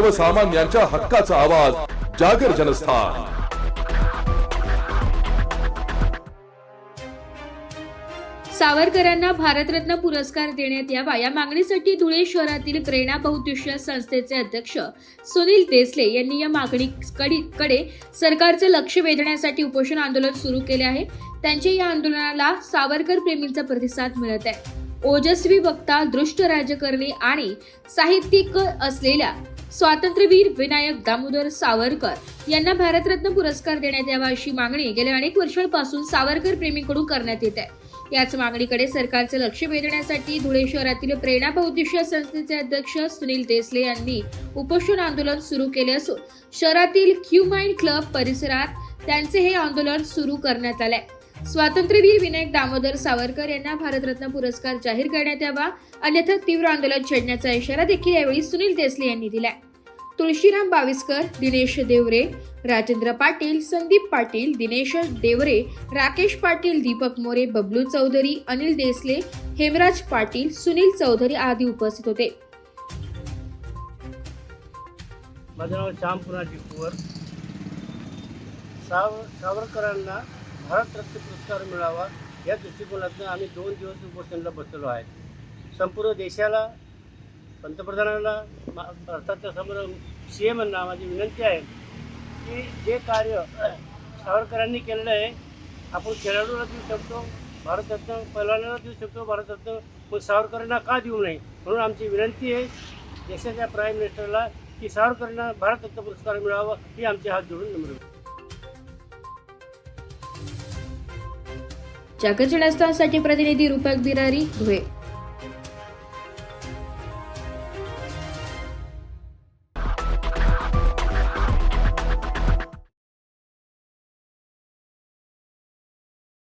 सर्वसामान्यांच्या हक्काचा आवाज जागर जनस्थान. सावरकरांना भारतरत्न पुरस्कार देण्यात यावा या मागणीसाठी धुळे शहरातील प्रेरणा बहुद्देशीय संस्थेचे अध्यक्ष सुनील देसले यांनी या मागणीकडे सरकारचे लक्ष वेधण्यासाठी उपोषण आंदोलन सुरू केले आहे. त्यांच्या या आंदोलनाला सावरकर प्रेमींचा प्रतिसाद मिळत आहे. ओजस्वी वक्ता दृष्ट राजकारणी आणि साहित्यिक असलेल्या स्वातंत्र्यवीर विनायक दामोदर सावरकर यांना भारतरत्न पुरस्कार देण्यात यावा अशी मागणी गेल्या अनेक वर्षांपासून सावरकर प्रेमींकडून करण्यात येत आहे. याच मागणीकडे सरकारचे लक्ष वेधण्यासाठी धुळे शहरातील प्रेरणा बहुद्देशीय संस्थेचे अध्यक्ष सुनील देसले यांनी उपोषण आंदोलन सुरू केले असून शहरातील क्यूमाइन क्लब परिसरात त्यांचे हे आंदोलन सुरू करण्यात आले स्वातंत्र्यवीर विनायक दामोदर सावरकर यांना भारतरत्न पुरस्कार जाहीर करण्यात यावा अन्यथा तीव्र आंदोलन छेडण्याचा इशारा देखील यावेळी सुनील देसले यांनी दिलाय. तुळशीराम बाविस्कर दिनेश देवरे राजेंद्र पाटील संदीप पाटील दिनेश देवरे राकेश पाटील दीपक मोरे बबलू चौधरी अनिल देसले हेमराज पाटील सुनील चौधरी आदी उपस्थित होते. माझं नाव श्यामपुराजी कुवर. साव सावरकरांना भारतरत्न पुरस्कार मिळावा या दृष्टिकोनातून आम्ही दोन दिवस उपोषणाला बसलो आहे संपूर्ण देशाला पंतप्रधानांना भारताच्या समोर सी एमांना माझी विनंती आहे की जे कार्य सावरकरांनी केलेलं आहे आपण खेळाडूला देऊ शकतो भारतरत्न पैलवानाला देऊ शकतो भारतरत्न पण सावरकरांना का देऊ नये म्हणून आमची विनंती आहे देशाच्या प्राईम मिनिस्टरला की सावरकरांना भारतरत्न पुरस्कार मिळावा ही आमचे हात जोडून नम्र विनंती. जागर प्रतिनिधी रुपक बिरारी धुळे